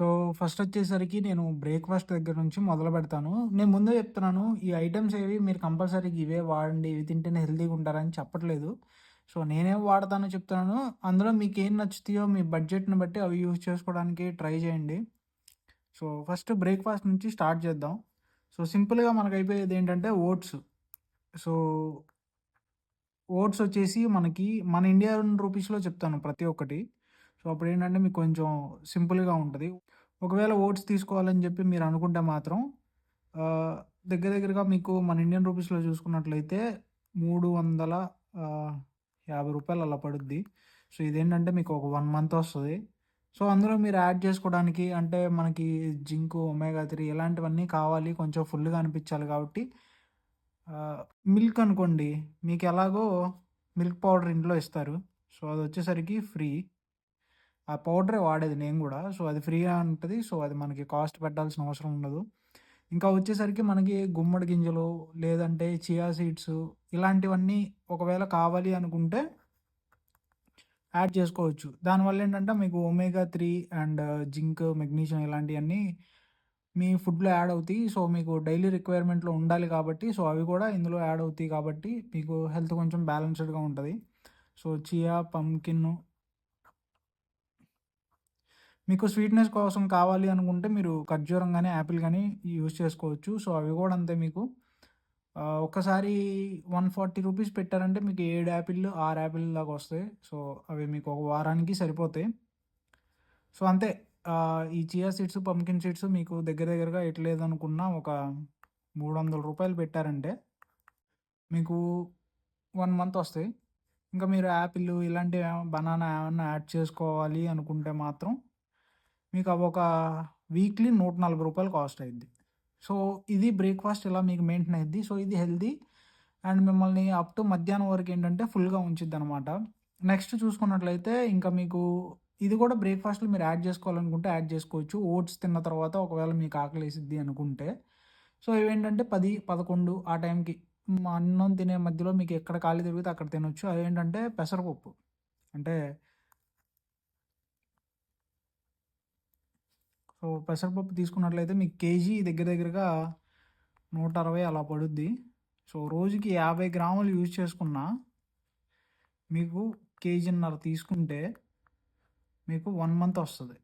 So, first వచ్చేసరికి నేను breakfast దగ్గర నుంచి మొదలు పెడతాను. నేను ముందే చెప్తున్నాను. ఈ ఐటెమ్స్ ఏవి మీరు కంపల్సరీగా ఇవే వాడండి. ఇవి తింటేనే హెల్తీగా ఉంటారని చెప్పట్లేదు. సో, నేనేం వాడతానో చెప్తున్నాను. అందులో మీకు ఏం నచ్చుతాయో మీ బడ్జెట్‌ని బట్టి అవి యూజ్ చేసుకోవడానికి ట్రై చేయండి. సో, ఫస్ట్ బ్రేక్‌ఫాస్ట్ నుంచి స్టార్ట్ చేద్దాం. సో, సింపుల్‌గా మనకు అయిపోయేది ఏంటంటే ఓట్స్. సో, ఓట్స్ వచ్చేసి మనకి మన ఇండియన్ రూపీస్‌లో చెప్తాను ప్రతి ఒక్కటి. సో, అప్పుడు ఏంటంటే మీకు కొంచెం సింపుల్‌గా ఉంటుంది ఒకవేళ ఓట్స్ తీసుకోవాలని చెప్పి మీరు అనుకుంటే మాత్రం దగ్గర దగ్గరగా మీకు మన ఇండియన్ రూపీస్‌లో చూసుకున్నట్లయితే మూడు వందల యాభై రూపాయలు అలా పడుద్ది. సో, ఇదేంటంటే మీకు ఒక వన్ మంత్ వస్తుంది సో, అందులో మీరు యాడ్ చేసుకోవడానికి అంటే మనకి జింక్, ఒమేగా త్రీ ఇలాంటివన్నీ కావాలి. కొంచెం ఫుల్‌గా అనిపించాలి కాబట్టి మిల్క్ అనుకోండి. మీకు ఎలాగో మిల్క్ పౌడర్ ఇంట్లో ఇస్తారు. సో, అది వచ్చేసరికి ఫ్రీ. ఆ పౌడరే వాడేది నేను కూడా సో, అది ఫ్రీగా ఉంటుంది సో, అది మనకి కాస్ట్ పెట్టాల్సిన అవసరం ఉండదు. ఇంకా వచ్చేసరికి మనకి గుమ్మడి గింజలు, లేదంటే చియా సీడ్స్ ఇలాంటివన్నీ ఒకవేళ కావాలి అనుకుంటే యాడ్ చేసుకోవచ్చు. దానివల్ల ఏంటంటే మీకు omega three and zinc, magnesium ఇలాంటివన్నీ మీ ఫుడ్‌లో యాడ్ అవుతాయి. సో, మీకు డైలీ రిక్వైర్మెంట్‌లో ఉండాలి కాబట్టి సో, అవి కూడా ఇందులో యాడ్ అవుతాయి కాబట్టి మీకు హెల్త్ కొంచెం బ్యాలెన్స్‌డ్‌గా ఉంటుంది సో, చియా, పంకిన్ మీకు స్వీట్‌నెస్ కోసం కావాలి అనుకుంటే మీరు ఖర్జూరం కానీ యాపిల్ కానీ యూజ్ చేసుకోవచ్చు. సో, అవి కూడా అంతే మీకు ఒకసారి వన్ ఫార్టీ రూపీస్ పెట్టారంటే మీకు ఏడు యాపిల్ ఆరు యాపిల్ దాకా వస్తాయి. సో, అవి మీకు ఒక వారానికి సరిపోతాయి. సో, అంతే ఈ చియా సీడ్స్, పంకిన్ సీడ్స్ మీకు దగ్గర దగ్గరగా ఎట్లేదనుకున్నా ఒక మూడు వందల రూపాయలు పెట్టారంటే మీకు వన్ మంత్ వస్తాయి. ఇంకా మీరు యాపిల్ ఇలాంటివి బనానా ఏమన్నా యాడ్ చేసుకోవాలి అనుకుంటే మాత్రం మీకు అవి ఒక వీక్లీ నూట నలభై రూపాయలు కాస్ట్ అయింది సో, ఇది బ్రేక్‌ఫాస్ట్ ఇలా మీకు మెయింటైన్ అయింది సో, ఇది హెల్తీ అండ్ మిమ్మల్ని అప్ టు మధ్యాహ్నం వరకు ఏంటంటే ఫుల్‌గా ఉంచిద్దనమాట. నెక్స్ట్ చూసుకున్నట్లయితే ఇంకా మీకు ఇది కూడా బ్రేక్‌ఫాస్ట్‌లో మీరు యాడ్ చేసుకోవాలనుకుంటే యాడ్ చేసుకోవచ్చు. ఓట్స్ తిన్న తర్వాత ఒకవేళ మీకు ఆకలేసిద్ది అనుకుంటే. సో, ఇవేంటంటే 10, 11 ఆ టైంకి మా అన్నం తినే మధ్యలో మీకు ఎక్కడ ఖాళీ తిరిగితే అక్కడ తినొచ్చు. అదేంటంటే పెసరపప్పు. అంటే సో, పెసరపప్పు తీసుకున్నట్లయితే మీకు కేజీ దగ్గర దగ్గరగా 160 అలా పడుద్ది. సో, రోజుకి 50 గ్రాములు యూజ్ చేసుకున్నా మీకు కేజీన్నర తీసుకుంటే మీకు వన్ మంత్ వస్తుంది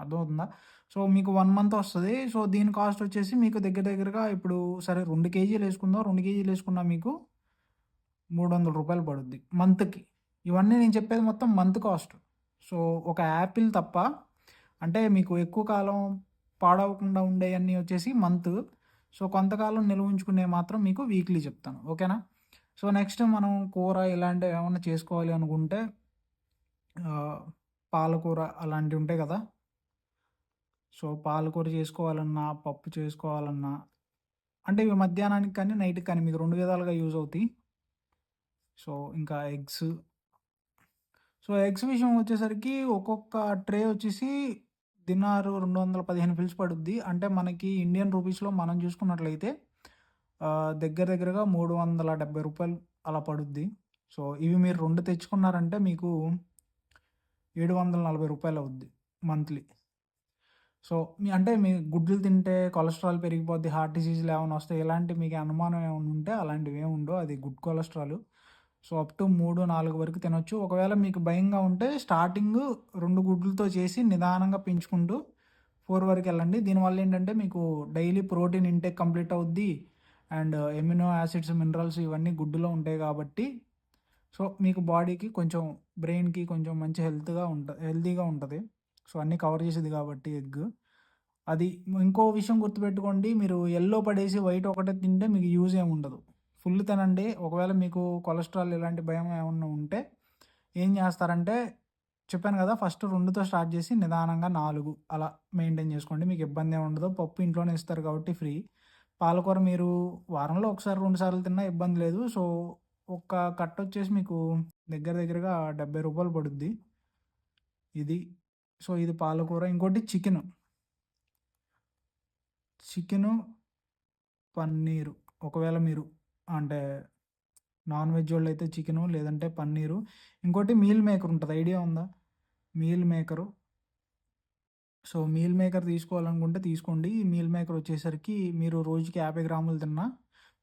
అర్థమవుతుందా? సో, మీకు వన్ మంత్ వస్తుంది సో, దీని కాస్ట్ వచ్చేసి మీకు దగ్గర దగ్గరగా ఇప్పుడు సరే రెండు కేజీలు వేసుకుందాం రెండు కేజీలు వేసుకున్నా మీకు మూడు వందల రూపాయలు పడుద్ది మంత్‌కి. ఇవన్నీ నేను చెప్పేది మొత్తం మంత్ కాస్ట్. సో, ఒక యాపిల్ తప్ప అంటే మీకు ఎక్కువ కాలం పాడవకుండా ఉండేవన్నీ వచ్చేసి మంత్. సో, కొంతకాలం నిల్వ ఉంచుకునే మాత్రం మీకు వీక్లీ చెప్తాను. ఓకేనా? సో, నెక్స్ట్ మనం కూర ఇలాంటివి ఏమైనా చేసుకోవాలి అనుకుంటే పాలకూర అలాంటివి ఉంటాయి కదా! సో, పాలకూర చేసుకోవాలన్నా, పప్పు చేసుకోవాలన్నా అంటే ఇవి మధ్యాహ్నానికి కానీ, నైట్‌కి కానీ మీకు రెండు విధాలుగా యూజ్ అవుతాయి. సో, ఇంకా ఎగ్స్ సో, ఎగ్స్ విషయం వచ్చేసరికి ఒక్కొక్క ట్రే వచ్చేసి దినారు 215 ఫిల్స్ పడుద్ది. అంటే మనకి ఇండియన్ రూపీస్‌లో మనం చూసుకున్నట్లయితే దగ్గర దగ్గరగా మూడు వందల డెబ్బై రూపాయలు అలా పడుద్ది. సో, ఇవి మీరు రెండు తెచ్చుకున్నారంటే మీకు ఏడు వందల నలభై రూపాయలు అవుద్ది మంత్లీ. సో, మీ అంటే మీ గుడ్లు తింటే కొలెస్ట్రాల్ పెరిగిపోద్ది, హార్ట్ డిసీజ్‌లు ఏమైనా వస్తాయి ఇలాంటి మీకు అనుమానం ఏమైనా ఉంటే అలాంటివి ఏమి ఉండవు. అది good cholesterol. So, up to 3, 4 వరకు తినొచ్చు. ఒకవేళ మీకు భయంగా ఉంటే స్టార్టింగ్ రెండు గుడ్లతో చేసి నిదానంగా పెంచుకుంటూ ఫోర్ వరకు వెళ్ళండి దీనివల్ల ఏంటంటే మీకు డైలీ ప్రోటీన్ ఇంటేక్ కంప్లీట్ అవుద్ది. అండ్ ఎమినో యాసిడ్స్, మినరల్స్ ఇవన్నీ గుడ్డులో ఉంటాయి కాబట్టి సో, మీకు బాడీకి కొంచెం బ్రెయిన్‌కి కొంచెం మంచి హెల్త్‌గా ఉంట హెల్తీగా ఉంటుంది సో, అన్నీ కవర్ చేసేది కాబట్టి ఎగ్. అది ఇంకో విషయం గుర్తుపెట్టుకోండి. మీరు ఎల్లో పడేసి వైట్ ఒకటే తింటే మీకు యూజ్ ఏమి ఉండదు. ఫుల్ తినండి. ఒకవేళ మీకు కొలెస్ట్రాల్ ఇలాంటి భయం ఏమన్నా ఉంటే ఏం చేస్తారంటే చెప్పాను కదా! ఫస్ట్ రెండుతో స్టార్ట్ చేసి నిదానంగా నాలుగు అలా మెయింటైన్ చేసుకోండి. మీకు ఇబ్బంది ఏమి ఉండదు. పప్పు ఇంట్లోనే ఇస్తారు కాబట్టి ఫ్రీ. పాలకూర మీరు వారంలో ఒకసారి, రెండు సార్లు తిన్నా ఇబ్బంది లేదు. సో, ఒక్క కట్ వచ్చేసి మీకు దగ్గర దగ్గరగా డెబ్బై రూపాయలు పడుద్ది. ఇది. సో, ఇది పాలకూర. ఇంకోటి చికెను. చికెను, పన్నీరు. ఒకవేళ మీరు అంటే నాన్ వెజ్ వాళ్ళైతే చికెను లేదంటే పన్నీరు. ఇంకోటి మీల్ మేకర్ ఉంటుంది. ఐడియా ఉందా? Meal maker. So meal maker తీసుకోవాలనుకుంటే తీసుకోండి. ఈ మీల్ మేకర్ వచ్చేసరికి మీరు రోజుకి యాభై గ్రాములు తిన్నా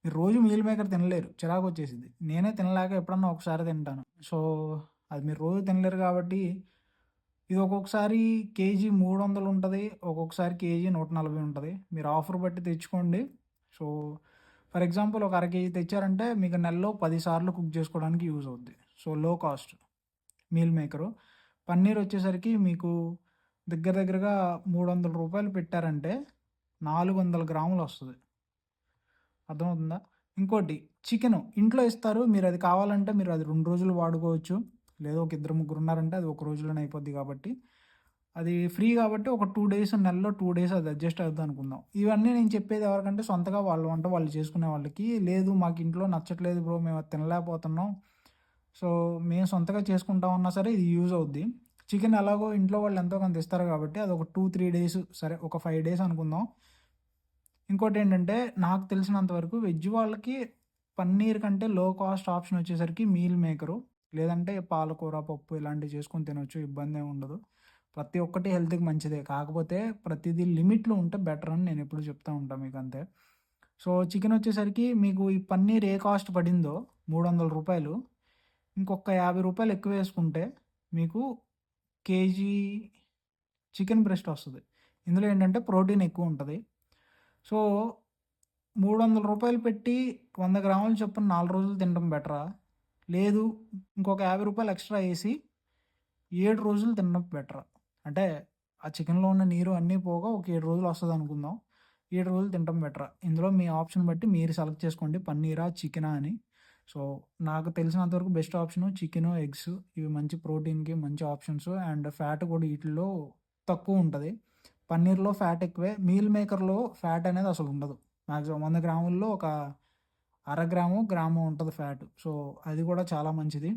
మీరు రోజు మీల్ మేకర్ తినలేరు. చిరాకు వచ్చేసింది నేనే తినలేక ఎప్పుడన్నా ఒకసారి తింటాను. సో అది మీరు రోజు తినలేరు కాబట్టి ఇది ఒక్కొక్కసారి కేజీ మూడు వందలు ఉంటుంది. ఒక్కొక్కసారి కేజీ నూట నలభై ఉంటుంది. మీరు ఆఫర్ బట్టి తెచ్చుకోండి. సో ఫర్ ఎగ్జాంపుల్ ఒక అర కేజీ తెచ్చారంటే మీకు నెలలో పది సార్లు కుక్ చేసుకోవడానికి యూజ్ అవుద్ది. సో లో కాస్ట్ మీల్ మేకరు పన్నీర్ వచ్చేసరికి మీకు దగ్గర దగ్గరగా మూడు వందల రూపాయలు పెట్టారంటే నాలుగు వందల గ్రాములు వస్తుంది. అర్థమవుతుందా? ఇంకోటి చికెన్ ఇంట్లో ఇస్తారు. మీరు అది కావాలంటే మీరు అది రెండు రోజులు వాడుకోవచ్చు. లేదా ఒక ఇద్దరు ముగ్గురు ఉన్నారంటే అది ఒక రోజులోనే అయిపోద్ది కాబట్టి. అది ఫ్రీ కాబట్టి ఒక టూ డేస్ నెలలో టూ డేస్ అది అడ్జస్ట్ అవుతుంది అనుకుందాం. ఇవన్నీ నేను చెప్పేది ఎవరికంటే సొంతగా వాళ్ళు వంట వాళ్ళు చేసుకునే వాళ్ళకి. లేదు మాకు ఇంట్లో నచ్చట్లేదు బ్రో మేము అది తినలేకపోతున్నాం. సో మేము సొంతగా చేసుకుంటా ఉన్నా సరే ఇది యూజ్ అవుద్ది. చికెన్ ఎలాగో ఇంట్లో వాళ్ళు ఎంతో కొంత ఇస్తారు కాబట్టి అది ఒక టూ త్రీ డేస్ సరే ఒక ఫైవ్ డేస్ అనుకుందాం. ఇంకోటి ఏంటంటే నాకు తెలిసినంత వరకు వెజ్ వాళ్ళకి పన్నీర్ కంటే లో కాస్ట్ ఆప్షన్ వచ్చేసరికి మీల్ మేకరు లేదంటే పాలకూర పప్పు ఇలాంటివి చేసుకొని తినొచ్చు ఇబ్బంది ఏమి ఉండదు. ప్రతి ఒక్కటి హెల్త్కి మంచిదే. కాకపోతే ప్రతిదీ లిమిట్లో ఉంటే బెటర్ అని నేను ఎప్పుడు చెప్తూ ఉంటాను మీకు అంతే సో చికెన్ వచ్చేసరికి మీకు ఈ పన్నీర్ ఏ కాస్ట్ పడిందో మూడు వందల రూపాయలు ఇంకొక యాభై రూపాయలు ఎక్కువ వేసుకుంటే మీకు కేజీ చికెన్ బ్రెస్ట్ వస్తుంది. ఇందులో ఏంటంటే ప్రోటీన్ ఎక్కువ ఉంటుంది. సో మూడు వందల రూపాయలు పెట్టి వంద గ్రాములు చొప్పున నాలుగు రోజులు తినడం బెటరా? లేదు ఇంకొక యాభై రూపాయలు ఎక్స్ట్రా వేసి ఏడు రోజులు తినడం బెటరా? అంటే ఆ చికెన్లో ఉన్న నీరు అన్నీ పోగా ఒక ఏడు రోజులు వస్తుంది అనుకుందాం ఏడు రోజులు తినడం బెటర్. ఇందులో మీ ఆప్షన్ బట్టి మీరు సెలెక్ట్ చేసుకోండి. పన్నీరా చికెనా అని. సో నాకు తెలిసినంతవరకు బెస్ట్ ఆప్షను చికెను ఎగ్స్. ఇవి మంచి ప్రోటీన్కి మంచి ఆప్షన్స్. అండ్ ఫ్యాట్ కూడా వీటిల్లో తక్కువ ఉంటుంది. పన్నీర్లో ఫ్యాట్ ఎక్కువే. మీల్ మేకర్లో ఫ్యాట్ అనేది అసలు ఉండదు. మ్యాక్సిమం వంద గ్రాముల్లో ఒక అర గ్రాము గ్రాము ఉంటుంది ఫ్యాట్. సో అది కూడా చాలా మంచిది.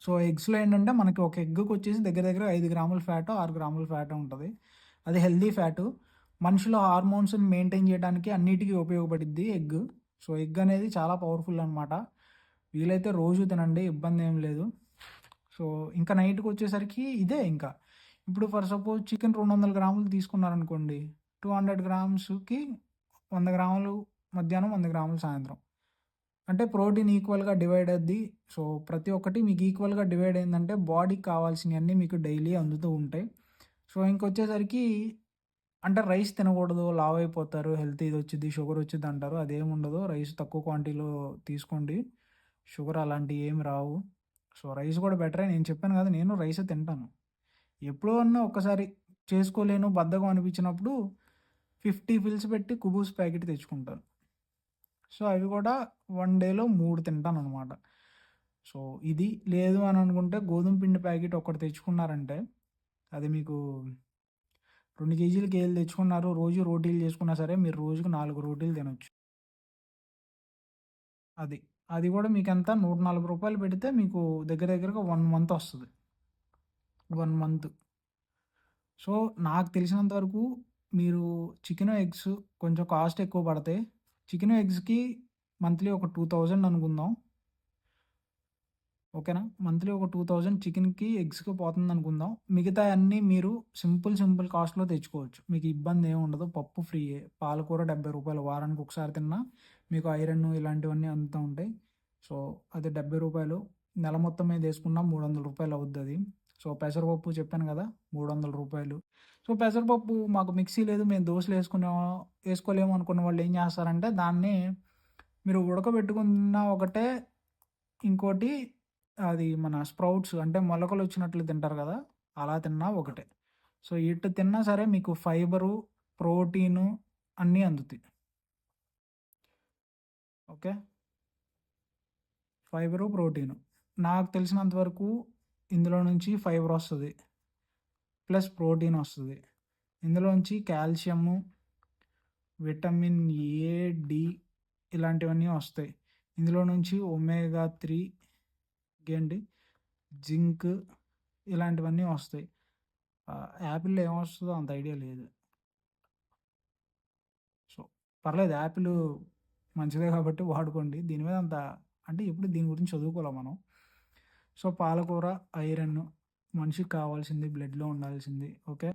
సో ఎగ్స్లో ఏంటంటే మనకి ఒక ఎగ్కి వచ్చేసి దగ్గర దగ్గర ఐదు గ్రాముల ఫ్యాట్ ఆరు గ్రాముల ఫ్యాట్ ఉంటుంది. అది హెల్దీ ఫ్యాటు. మనిషిలో హార్మోన్స్ని మెయింటైన్ చేయడానికి అన్నిటికీ ఉపయోగపడిద్ది ఎగ్. సో ఎగ్ అనేది చాలా పవర్ఫుల్ అనమాట వీలైతే రోజు తినండి ఇబ్బంది ఏం లేదు. సో ఇంకా నైట్కి వచ్చేసరికి ఇదే ఇంకా. ఇప్పుడు ఫర్ సపోజ్ చికెన్ రెండు వందల గ్రాములు తీసుకున్నారనుకోండి టూ హండ్రెడ్ గ్రామ్స్కి వంద గ్రాములు మధ్యాహ్నం వంద గ్రాములు సాయంత్రం. అంటే ప్రోటీన్ ఈక్వల్గా డివైడ్ అద్ది. సో ప్రతి ఒక్కటి మీకు ఈక్వల్గా డివైడ్ అయిందంటే బాడీకి కావాల్సినవన్నీ మీకు డైలీ అందుతూ ఉంటాయి. సో ఇంకొచ్చేసరికి అంటే రైస్ తినకూడదు లావ్ అయిపోతారు హెల్త్ ఇది వచ్చింది షుగర్ వచ్చింది అంటారు. అదేమి ఉండదు. రైస్ తక్కువ క్వాంటిటీలో తీసుకోండి. షుగర్ అలాంటివి ఏమి రావు. సో రైస్ కూడా బెటరే. నేను చెప్పాను కదా నేను రైస్ తింటాను. ఎప్పుడో అన్నా ఒక్కసారి చేసుకోలేను బద్దకం అనిపించినప్పుడు ఫిఫ్టీ ఫిల్స్ పెట్టి కుబూస్ ప్యాకెట్ తెచ్చుకుంటాను. సో అవి కూడా వన్ డేలో మూడు తింటాను అనమాట సో ఇది లేదు అని అనుకుంటే గోధుమ పిండి ప్యాకెట్ ఒకటి తెచ్చుకున్నారంటే అది మీకు రెండు కేజీలు కేజీలు తెచ్చుకున్నారు రోజు రోటీలు చేసుకున్నా సరే మీరు రోజుకు నాలుగు రోటీలు తినొచ్చు. అది అది కూడా మీకు ఎంత? నూట నలభై రూపాయలు పెడితే మీకు దగ్గర దగ్గరగా వన్ మంత్ వస్తుంది. One month. సో నాకు తెలిసినంత వరకు మీరు చికెన్ ఎగ్స్ కొంచెం కాస్ట్ ఎక్కువ పడతాయి చికెన్ ఎగ్స్కి మంత్లీ ఒక టూ థౌజండ్ అనుకుందాం. ఓకేనా? మంత్లీ ఒక టూ థౌజండ్ చికెన్కి ఎగ్స్కి పోతుంది అనుకుందాం. మిగతా అన్నీ మీరు సింపుల్ సింపుల్ కాస్ట్లో తెచ్చుకోవచ్చు. మీకు ఇబ్బంది ఏమి ఉండదు. పప్పు ఫ్రీయే. పాలకూర డెబ్బై రూపాయలు. వారానికి ఒకసారి తిన్నా మీకు ఐరన్ ఇలాంటివన్నీ అందుతూ ఉంటాయి. సో అది డెబ్బై రూపాయలు. నెల మొత్తం మీద వేసుకున్నా మూడు వందల రూపాయలు అవుద్ది అది. సో పెసరపప్పు చెప్పాను కదా? మూడు వందల రూపాయలు. సో పెసరపప్పు మాకు మిక్సీ లేదు మేము దోశలు వేసుకునే వేసుకోలేము అనుకున్న వాళ్ళు ఏం చేస్తారంటే దాన్ని మీరు ఉడకబెట్టుకున్న ఒకటే ఇంకోటి అది మన స్ప్రౌట్స్ అంటే మొలకలు వచ్చినట్లు తింటారు కదా అలా తిన్నా ఒకటే. సో ఇటు తిన్నా సరే మీకు ఫైబరు ప్రోటీను అన్నీ అందుతాయి. ఓకే? Fibre protein. నాకు తెలిసినంత వరకు ఇందులో నుంచి ఫైబర్ వస్తుంది. ప్లస్ ప్రోటీన్ వస్తుంది. ఇందులోంచి కాల్షియము విటమిన్ ఏ డి ఇలాంటివన్నీ వస్తాయి. ఇందులో నుంచి ఒమేగా త్రీ ఇంకేంటి? జింక్ ఇలాంటివన్నీ వస్తాయి. యాపిల్లో ఏమొస్తుందో అంత ఐడియా లేదు. సో పర్లేదు యాపిల్ మంచిదే కాబట్టి వాడుకోండి. దీని మీద అంత అంటే ఇప్పుడు దీని గురించి చదువుకోవాలి మనం. సో పాలకూర ఐరన్ మనిషికి కావాల్సింది బ్లడ్లో ఉండాల్సింది ఓకే?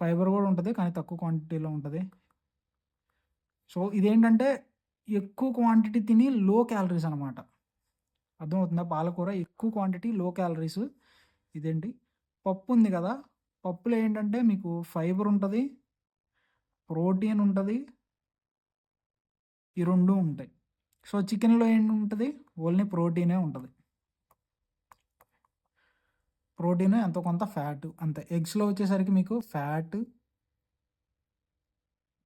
ఫైబర్ కూడా ఉంటుంది కానీ తక్కువ క్వాంటిటీలో ఉంటుంది. సో ఇదేంటంటే ఎక్కువ క్వాంటిటీ తిని లో క్యాలరీస్ అనమాట అర్థమవుతుందా? పాలకూర ఎక్కువ క్వాంటిటీ లో క్యాలరీస్. ఇదేంటి? పప్పు ఉంది కదా? పప్పులో ఏంటంటే మీకు ఫైబర్ ఉంటుంది ప్రోటీన్ ఉంటుంది ఈ రెండు ఉంటాయి. సో చికెన్లో ఏంటి ఉంటుంది? ఓన్లీ ప్రోటీనే ఉంటుంది. ప్రోటీన్ ఎంతో కొంత ఫ్యాట్. అంతే. ఎగ్స్లో వచ్చేసరికి మీకు ఫ్యాట్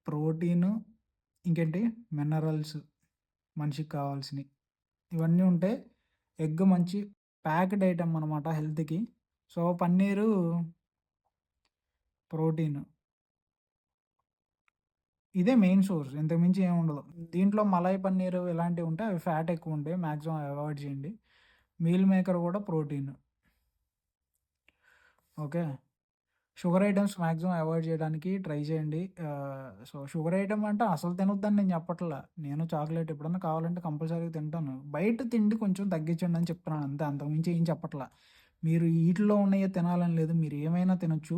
ప్రోటీన్ ఇంకేంటి? మినరల్స్ మనిషికి కావాల్సినవి. ఇవన్నీ ఉంటే ఎగ్ మంచి ప్యాక్డ్ ఐటమ్ అనమాట హెల్త్కి. So paneer protein. ఇదే మెయిన్ సోర్స్. ఇంతకుమించి ఏమి ఉండదు. దీంట్లో మలై పన్నీరు ఇలాంటివి ఉంటే అవి ఫ్యాట్ ఎక్కువ ఉంటాయి. మ్యాక్సిమం అవాయిడ్ చేయండి. మీల్ మేకర్ కూడా protein. Okay. Sugar items maximum avoid చేయడానికి ట్రై చేయండి. సో షుగర్ ఐటమ్ అంటే అసలు తినొద్దని నేను చెప్పట్లా. నేను చాక్లెట్ ఎప్పుడన్నా కావాలంటే కంపల్సరీగా తింటాను. బయట తిండి కొంచెం తగ్గించండి అని చెప్తున్నాను అంతే. అంతకుమించి ఏం చెప్పట్లా. మీరు వీటిలో ఉన్నాయో తినాలని లేదు. మీరు ఏమైనా తినొచ్చు.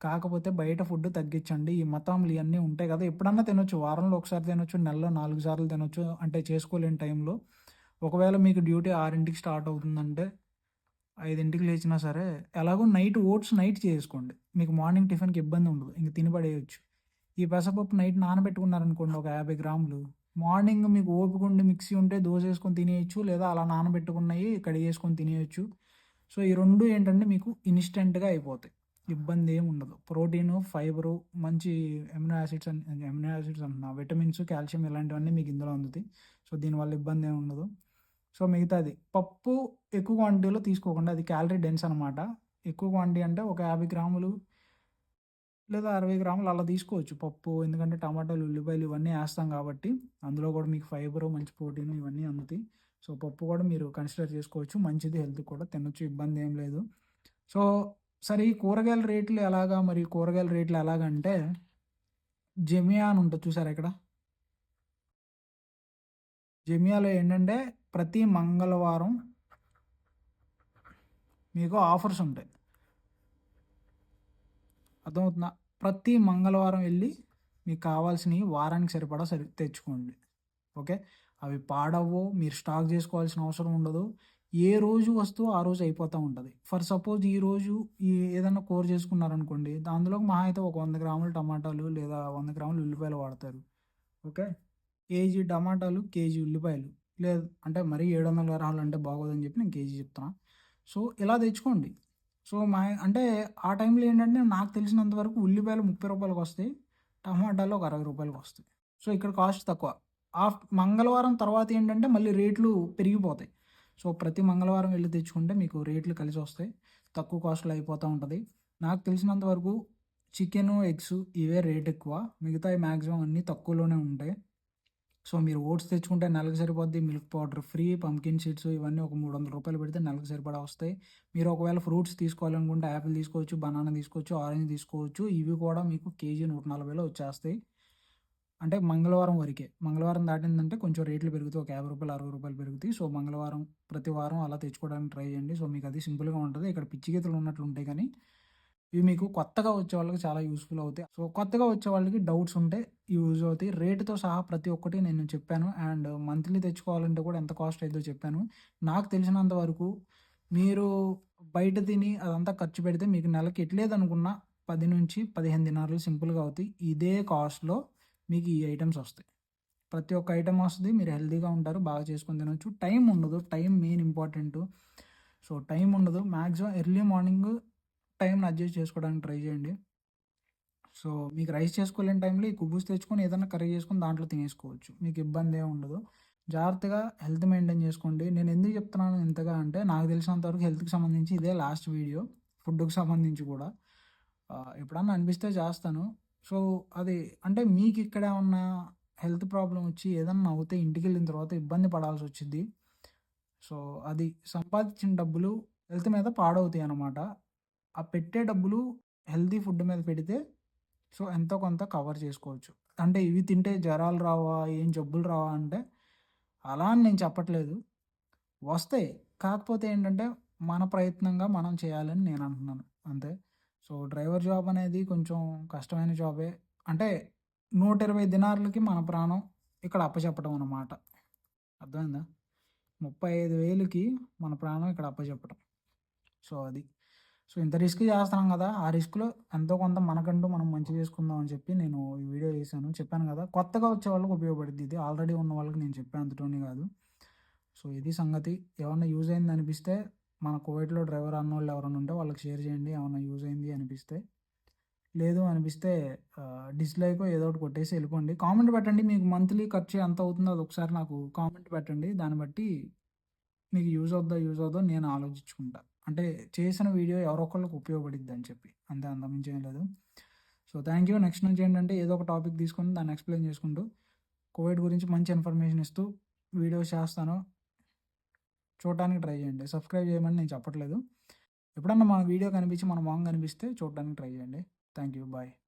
కాకపోతే బయట ఫుడ్ తగ్గించండి. ఈ మతాములు ఇవన్నీ ఉంటాయి కదా. ఎప్పుడన్నా తినొచ్చు. వారంలో ఒకసారి తినొచ్చు. నెలలో నాలుగు సార్లు తినొచ్చు. అంటే చేసుకోలేని టైంలో. ఒకవేళ మీకు డ్యూటీ ఆరింటికి స్టార్ట్ అవుతుందంటే ఐదింటికి లేచినా సరే ఎలాగో నైట్ ఓట్స్ నైట్ చేసుకోండి. మీకు మార్నింగ్ టిఫిన్కి ఇబ్బంది ఉండదు. ఇంక తిని పడేయచ్చు. ఈ పెసపప్పు నైట్ నానబెట్టుకున్నారనుకోండి ఒక యాభై గ్రాములు. మార్నింగ్ మీకు ఓపిక ఉండి మిక్సీ ఉంటే దోశ వేసుకొని తినేయచ్చు లేదా అలా నానబెట్టుకున్నవి కడిగేసుకొని తినేయచ్చు. సో ఈ రెండు ఏంటంటే మీకు ఇన్స్టెంట్గా అయిపోతాయి. ఇబ్బంది ఏమి ఉండదు. ప్రోటీను ఫైబరు మంచి ఎమినో యాసిడ్స్ అని ఎమినో యాసిడ్స్ అంటున్నా విటమిన్స్ కాల్షియం ఇలాంటివన్నీ మీకు ఇందులో అందుతాయి. సో దీనివల్ల ఇబ్బంది ఏమి ఉండదు. సో మిగతాది. పప్పు ఎక్కువ క్వాంటిటీలో తీసుకోకుండా అది క్యాలరీ డెన్స్ అనమాట ఎక్కువ క్వాంటిటీ అంటే ఒక యాభై గ్రాములు లేదా అరవై గ్రాములు అలా తీసుకోవచ్చు పప్పు. ఎందుకంటే టమాటాలు ఉల్లిపాయలు ఇవన్నీ వేస్తాం కాబట్టి అందులో కూడా మీకు ఫైబర్ మంచి ప్రోటీన్ ఇవన్నీ అందుతాయి. సో పప్పు కూడా మీరు కన్సిడర్ చేసుకోవచ్చు. మంచిది హెల్త్ కూడా. తినొచ్చు ఇబ్బంది ఏం లేదు. సో సరే ఈ కూరగాయల రేట్లు ఎలాగా? మరి కూరగాయల రేట్లు ఎలాగంటే జమియా అని ఉంటుంది చూసారా ఇక్కడ? జమియాలో ఏంటంటే ప్రతి మంగళవారం మీకు ఆఫర్స్ ఉంటాయి. అర్థమవుతుందా? ప్రతి మంగళవారం వెళ్ళి మీకు కావాల్సినవి వారానికి సరిపడా సరి తెచ్చుకోండి. ఓకే? అవి పాడవో మీరు స్టాక్ చేసుకోవాల్సిన అవసరం ఉండదు. ఏ రోజు వస్తువు ఆ రోజు అయిపోతూ ఉంటుంది. ఫర్ సపోజ్ ఈ రోజు ఈ ఏదైనా కూర చేసుకున్నారనుకోండి దానిలో మహా అయితే ఒక వంద గ్రాములు టమాటాలు లేదా వంద గ్రాములు ఉల్లిపాయలు వాడతారు. ఓకే? కేజీ టమాటాలు కేజీ ఉల్లిపాయలు. లేదు. అంటే మరీ ఏడు వందల గ్రాములు అంటే బాగోదని చెప్పి నేను కేజీ చెప్తున్నా. సో ఇలా తెచ్చుకోండి. సో మా అంటే ఆ టైంలో ఏంటంటే నాకు తెలిసినంత వరకు ఉల్లిపాయలు ముప్పై రూపాయలకు వస్తాయి. టమాటాలు ఒక అరవై రూపాయలకు వస్తాయి. సో ఇక్కడ కాస్ట్ తక్కువ. ఆ మంగళవారం తర్వాత ఏంటంటే మళ్ళీ రేట్లు పెరిగిపోతాయి. సో ప్రతి మంగళవారం వెళ్ళి తెచ్చుకుంటే మీకు రేట్లు కలిసి వస్తాయి. తక్కువ కాస్ట్లో అయిపోతూ ఉంటుంది. నాకు తెలిసినంత వరకు చికెన్ ఎగ్స్ ఇవే రేట్ ఎక్కువ. మిగతా మ్యాక్సిమం అన్నీ తక్కువలోనే ఉంటాయి. సో మీరు ఓట్స్ తెచ్చుకుంటే నెలకు సరిపోద్ది milk powder free pumpkin seeds ఇవన్నీ ఒక మూడు వందల రూపాయలు పెడితే నెలకు సరిపడా వస్తాయి. మీరు ఒకవేళ ఫ్రూట్స్ తీసుకోవాలనుకుంటే యాపిల్ తీసుకోవచ్చు బనానా తీసుకోవచ్చు ఆరెంజ్ తీసుకోవచ్చు. ఇవి కూడా మీకు కేజీ నూట నలభైలో వచ్చేస్తాయి. అంటే మంగళవారం వరకే. మంగళవారం దాటిందంటే కొంచెం రేట్లు పెరుగుతాయి. ఒక యాభై రూపాయలు అరవై రూపాయలు పెరుగుతాయి. సో మంగళవారం ప్రతి వారం అలా తెచ్చుకోవడానికి ట్రై చేయండి. సో మీకు అది సింపుల్గా ఉంటుంది. ఇక్కడ పిచ్చి గీతలు ఉన్నట్లు ఉంటాయి కానీ ఇవి మీకు కొత్తగా వచ్చే వాళ్ళకి చాలా యూస్ఫుల్ అవుతాయి. సో కొత్తగా వచ్చే వాళ్ళకి డౌట్స్ ఉంటే యూజ్ అవుతాయి. రేటుతో సహా ప్రతి ఒక్కటి నేను చెప్పాను. అండ్ మంత్లీ తెచ్చుకోవాలంటే కూడా ఎంత కాస్ట్ అవుతుందో చెప్పాను. నాకు తెలిసినంత వరకు మీరు బయట తిని అదంతా ఖర్చు పెడితే మీకు నెలకి ఎట్లేదనుకున్నా పది నుంచి పదిహేను దినారులు సింపుల్గా అవుతాయి. ఇదే కాస్ట్లో మీకు ఈ ఐటమ్స్ వస్తాయి. ప్రతి ఒక్క ఐటమ్ వస్తుంది. మీరు హెల్తీగా ఉంటారు. బాగా చేసుకొని తినవచ్చు టైం ఉండదు. Time main important so time ఉండదు. మ్యాక్సిమం ఎర్లీ మార్నింగ్ టైంని అడ్జస్ట్ చేసుకోవడానికి ట్రై చేయండి. సో మీకు రైస్ చేసుకోలేని టైంలో ఈ కుబ్బుస్ తెచ్చుకొని ఏదైనా కర్రీ చేసుకొని దాంట్లో తినేసుకోవచ్చు. మీకు ఇబ్బంది ఏమి ఉండదు. జాగ్రత్తగా హెల్త్ మెయింటైన్ చేసుకోండి. నేను ఎందుకు చెప్తున్నాను ఇంతగా అంటే నాకు తెలిసినంత వరకు హెల్త్కి సంబంధించి ఇదే లాస్ట్ వీడియో. ఫుడ్కి సంబంధించి కూడా. ఎప్పుడన్నా అనిపిస్తే చేస్తాను. సో అది అంటే మీకు ఇక్కడ ఉన్న హెల్త్ ప్రాబ్లం వచ్చి ఏదన్నా అవుతే ఇంటికి వెళ్ళిన తర్వాత ఇబ్బంది పడాల్సి వచ్చింది సో అది సంపాదించిన డబ్బులు హెల్త్ మీద పాడవుతాయి అన్నమాట. ఆ పెట్టే డబ్బులు హెల్తీ ఫుడ్ మీద పెడితే సో ఎంతో కొంత కవర్ చేసుకోవచ్చు. అంటే ఇవి తింటే జ్వరాలు రావా ఏం జబ్బులు రావా అంటే అలా అని నేను చెప్పట్లేదు. వస్తాయి. కాకపోతే ఏంటంటే మన ప్రయత్నంగా మనం చేయాలని నేను అంటున్నాను. అంతే. సో డ్రైవర్ జాబ్ అనేది కొంచెం కష్టమైన జాబే. అంటే నూట ఇరవై దినార్లకి మన ప్రాణం ఇక్కడ అప్పచెప్పడం అన్నమాట. అర్థమైందా? ముప్పై ఐదు వేలుకి మన ప్రాణం ఇక్కడ అప్పచెప్పడం సో అది. సో ఇంత రిస్క్ చేస్తున్నాం కదా ఆ రిస్క్లో ఎంతో కొంత మనకంటూ మనం మంచి చేసుకుందాం అని చెప్పి నేను ఈ వీడియో చేశాను. చెప్పాను కదా కొత్తగా వచ్చే వాళ్ళకి ఉపయోగపడుద్ది ఇది. ఆల్రెడీ ఉన్న వాళ్ళకి నేను చెప్పాను అంతటోని కాదు. సో ఇది సంగతి. ఏమన్నా యూజ్ అయింది అనిపిస్తే మన కోవిడ్లో డ్రైవర్ అన్నోళ్ళు ఎవరైనా ఉంటే వాళ్ళకి షేర్ చేయండి. ఏమన్నా యూజ్ అయింది అనిపిస్తే లేదు అనిపిస్తే డిస్లైక్ ఏదో ఒకటి కొట్టేసి వెళ్ళిపోండి. కామెంట్ పెట్టండి. మీకు మంత్లీ ఖర్చు ఎంత అవుతుందో అది ఒకసారి నాకు కామెంట్ పెట్టండి. దాన్ని బట్టి మీకు యూజ్ అవుద్దా యూజ్ అవుద్దో నేను ఆలోచించుకుంటా. అంటే చేసిన వీడియో ఎవరో ఒకళ్ళకి ఉపయోగపడిద్ది అని చెప్పి. అంతే అంతమించి లేదు. సో థ్యాంక్ యూ నెక్స్ట్ నుంచి ఏంటంటే ఏదో ఒక టాపిక్ తీసుకొని దాన్ని ఎక్స్ప్లెయిన్ చేసుకుంటూ కోవిడ్ గురించి మంచి ఇన్ఫర్మేషన్ ఇస్తూ వీడియోస్ చేస్తాను. చూడటానికి ట్రై చేయండి. సబ్స్క్రైబ్ చేయమని నేను చెప్పట్లేదు. ఎప్పుడన్నా మన వీడియో కనిపించి మన మాంగ్ కనిపిస్తే చూడటానికి ట్రై చేయండి. Thank you bye